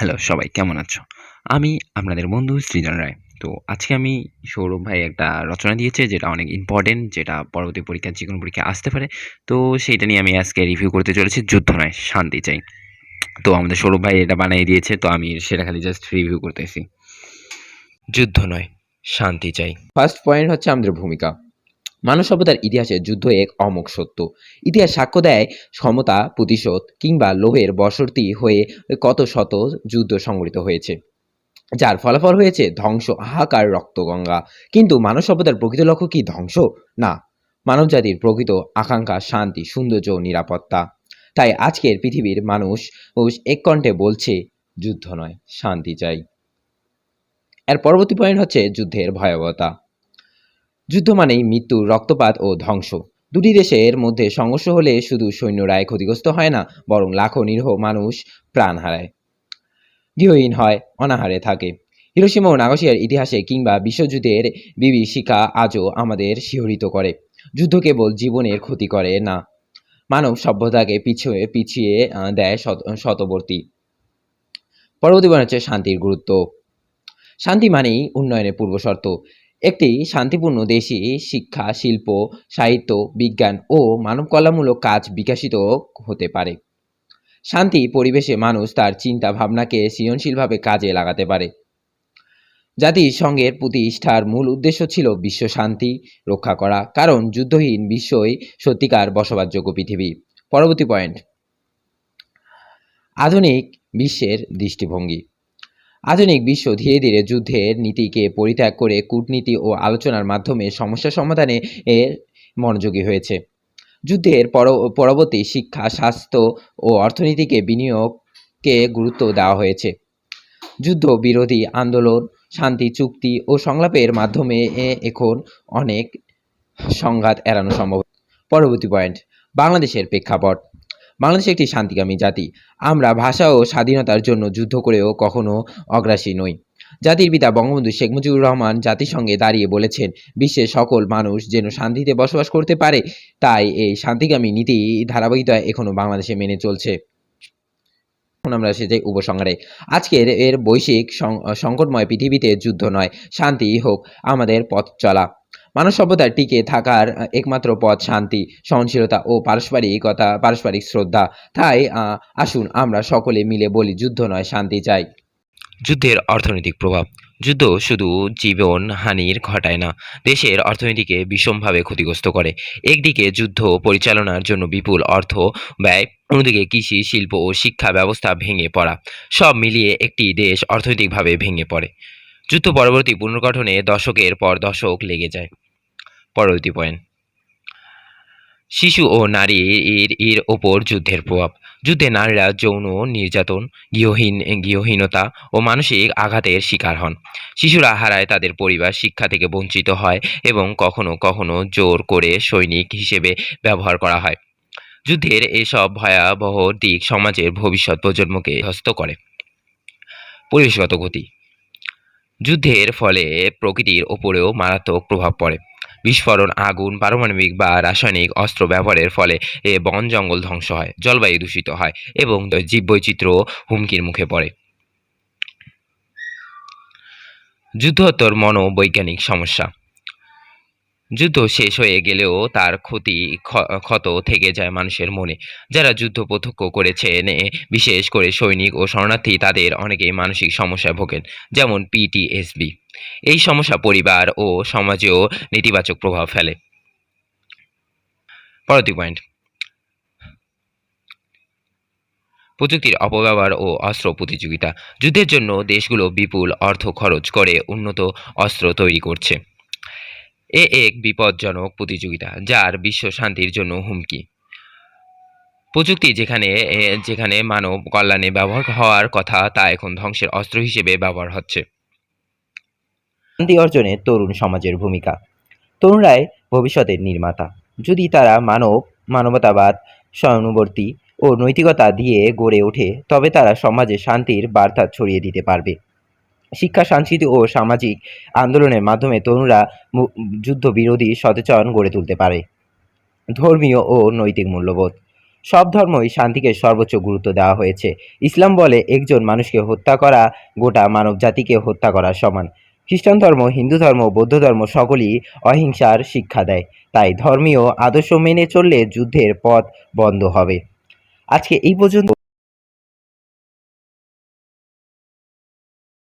Hello সবাই কেমন আছো? আমি আপনাদের বন্ধু সৃজন রায়। তো আজকে আমি সৌরভ ভাই একটা রচনা দিয়েছে যেটা অনেক ইম্পর্টেন্ট যেটা পরবর্তী পরীক্ষা যে কোনো পরীক্ষা আসতে পারে। তো সেইটা নিয়ে আমি আজকে রিভিউ করতে চলেছি যুদ্ধ নয় শান্তি চাই। তো আমাদের সৌরভ ভাই এটা বানিয়ে দিয়েছে, তো আমি সেটা খালি জাস্ট রিভিউ করতেছি। যুদ্ধ নয় শান্তি চাই। ফার্স্ট পয়েন্ট হচ্ছে আমাদের ভূমিকা। মানব সভ্যতার ইতিহাসে যুদ্ধ এক অমোঘ সত্য। ইতিহাস সাক্ষ্য দেয় সমতা, প্রতিশোধ কিংবা লোহের বসর্তি হয়ে কত শত যুদ্ধ সংঘটিত হয়েছে। যার ফলাফল হয়েছে ধ্বংস, হাহাকার, রক্তগঙ্গা। কিন্তু মানব সভ্যতার প্রকৃত লক্ষ্য কি ধ্বংস? না। মানবজাতির প্রকৃত আকাঙ্ক্ষা শান্তি, সৌন্দর্য ও নিরাপত্তা। তাই আজকের পৃথিবীর মানুষ এক কণ্ঠে বলছে, যুদ্ধ নয়, শান্তি চাই। এর পরবর্তী পয়েন্ট হচ্ছে যুদ্ধের ভয়াবহতা। যুদ্ধ মানেই মৃত্যু, রক্তপাত ও ধ্বংস। দুটি দেশের মধ্যে সংঘর্ষ হলে শুধু সৈন্যরাই ক্ষতিগ্রস্ত হয় না, বরং লাখো নিরীহ মানুষ প্রাণ হারায়। গৃহহীন হয়, অনাহারে থাকে। হিরোসীমা ও নাগসিয়ার ইতিহাসে কিংবা বিশ্বযুদ্ধের বিভীষিকা আজও আমাদের শিহরিত করে। যুদ্ধ কেবল জীবনের ক্ষতি করে না, মানব সভ্যতাকে পিছিয়ে পিছিয়ে দেয় শত- শতবর্তী। পরবর্তী হচ্ছে শান্তির গুরুত্ব। শান্তি মানেই উন্নয়নের পূর্বশর্ত। একটি শান্তিপূর্ণ দেশে শিক্ষা, শিল্প, সাহিত্য, বিজ্ঞান ও মানব কল্যাণমূলক কাজ বিকশিত হতে পারে। শান্তি পরিবেশে মানুষ তার চিন্তা ভাবনাকে সৃজনশীলভাবে কাজে লাগাতে পারে। জাতিসংঘের প্রতিষ্ঠার মূল উদ্দেশ্য ছিল বিশ্ব শান্তি রক্ষা করা, কারণ যুদ্ধহীন বিশ্বই সত্যিকার বসবাসযোগ্য পৃথিবী। পরবর্তী পয়েন্ট। আধুনিক বিশ্বের দৃষ্টিভঙ্গি। আধুনিক বিশ্ব ধীরে ধীরে যুদ্ধের নীতিকে পরিত্যাগ করে কূটনীতি ও আলোচনার মাধ্যমে সমস্যা সমাধানে এর মনোযোগী হয়েছে। যুদ্ধের পর- পরবর্তী শিক্ষা, স্বাস্থ্য ও অর্থনীতিকে বিনিয়োগকে গুরুত্ব দেওয়া হয়েছে। যুদ্ধ, বিরোধী আন্দোলন, শান্তি, চুক্তি ও সংলাপের মাধ্যমে এখন অনেক সংঘাত এড়ানো সম্ভব। পরবর্তী পয়েন্ট, বাংলাদেশের প্রেক্ষাপট। বাংলাদেশ একটি শান্তিকামী জাতি। আমরা ভাষা ও স্বাধীনতার জন্য যুদ্ধ করেও কখনো অগ্রাসী নই। জাতির পিতা বঙ্গবন্ধু শেখ মুজিবুর রহমান জাতিসংঘে দাঁড়িয়ে বলেছেন, বিশ্বের সকল মানুষ যেন শান্তিতে বসবাস করতে পারে, তাই এই শান্তিকামী নীতি ধারাবাহিকতা এখনও বাংলাদেশে মেনে চলছে। এখন আমরা এসে যাই উপসংহারে। আজকের এর বৈশ্বিক সংকটময় পৃথিবীতে যুদ্ধ নয় শান্তি হোক আমাদের পথ চলা। মানব সভ্যতার টিকে থাকার একমাত্র পথ শান্তি, সহনশীলতা ও পারস্পরিকতা পারস্পরিক শ্রদ্ধা। তাই আসুন আমরা সকলে মিলে বলি, যুদ্ধ নয়, শান্তি চাই। যুদ্ধের অর্থনৈতিক প্রভাব। যুদ্ধ শুধু জীবন হানির ঘটায় না, দেশের অর্থনীতিকে বিষমভাবে ক্ষতিগ্রস্ত করে। একদিকে যুদ্ধ পরিচালনার জন্য বিপুল অর্থ ব্যয়, অন্যদিকে কৃষি, শিল্প ও শিক্ষা ব্যবস্থা ভেঙে পড়া। সব মিলিয়ে একটি দেশ অর্থনৈতিকভাবে ভেঙে পড়ে। যুদ্ধ পরবর্তী পুনর্গঠনে দশকের পর দশক লেগে যায়। পরবর্তী পয়েন্ট শিশু ও নারী এর এর ওপর যুদ্ধের প্রভাব। যুদ্ধে নারীরা যৌন নির্যাতন, গৃহহীন, গৃহহীনতা ও মানসিক আঘাতের শিকার হন। শিশুরা হারায় তাদের পরিবার, শিক্ষা থেকে বঞ্চিত হয় এবং কখনো কখনো জোর করে সৈনিক হিসেবে ব্যবহার করা হয়। যুদ্ধের এসব ভয়াবহ দিক সমাজের ভবিষ্যৎ প্রজন্মকে হস্ত করে। পরিবেশগত গতি। যুদ্ধের ফলে প্রকৃতির ওপরেও মারাত্মক প্রভাব পড়ে। বিস্ফোরণ, আগুন, পারমাণবিক বা রাসায়নিক অস্ত্র ব্যবহারের ফলে এ বন জঙ্গল ধ্বংস হয়, জলবায়ু দূষিত হয় এবং জীববৈচিত্র্য হুমকির মুখে পড়ে। যুদ্ধোত্তর মনোবৈজ্ঞানিক সমস্যা যুদ্ধ শেষ হয়ে গেলেও তার ক্ষতি ক্ষ- ক্ষত থেকে যায় মানুষের মনে। যারা যুদ্ধ প্রত্যক্ষ করেছেন বিশেষ করে সৈনিক ও শরণার্থী, তাদের অনেকেই মানসিক সমস্যায় ভোগেন, যেমন পিটিএসবি এই সমস্যা পরিবার ও সমাজেও নেতিবাচক প্রভাব ফেলে। পরবর্তী পয়েন্ট প্রযুক্তির অপব্যবহার ও অস্ত্র প্রতিযোগিতা। যুদ্ধের জন্য দেশগুলো বিপুল অর্থ খরচ করে উন্নত অস্ত্র তৈরি করছে। এ এক বিপজ্জনক প্রতিযোগিতা, যার বিশ্ব শান্তির জন্য হুমকি। প্রযুক্তি যেখানে যেখানে মানব কল্যাণে ব্যবহার হওয়ার কথা, তা এখন ধ্বংসের অস্ত্র হিসেবে ব্যবহার হচ্ছে। শান্তি অর্জনে তরুণ সমাজের ভূমিকা। তরুণরাই ভবিষ্যতের নির্মাতা। যদি তারা মানব, মানবতাবাদ সহানুবর্তী ও নৈতিকতা দিয়ে গড়ে ওঠে, তবে তারা সমাজে শান্তির বার্তা ছড়িয়ে দিতে পারবে। শিক্ষা, সাংস্কৃতিক ও সামাজিক আন্দোলনের মাধ্যমে তরুণরা যুদ্ধ বিরোধী সচেতন গড়ে তুলতে পারে। ধর্মীয় ও নৈতিক মূল্যবোধ। সব ধর্মই শান্তিকে সর্বোচ্চ গুরুত্ব দেওয়া হয়েছে। ইসলাম বলে, একজন মানুষকে হত্যা করা গোটা মানব জাতিকে হত্যা করা সমান। খ্রিস্টান ধর্ম, হিন্দু ধর্ম, বৌদ্ধ ধর্ম সকলই অহিংসার শিক্ষা দেয়। তাই ধর্মীয় আদর্শ মেনে চললে যুদ্ধের পথ বন্ধ হবে। আজকে এই পর্যন্ত।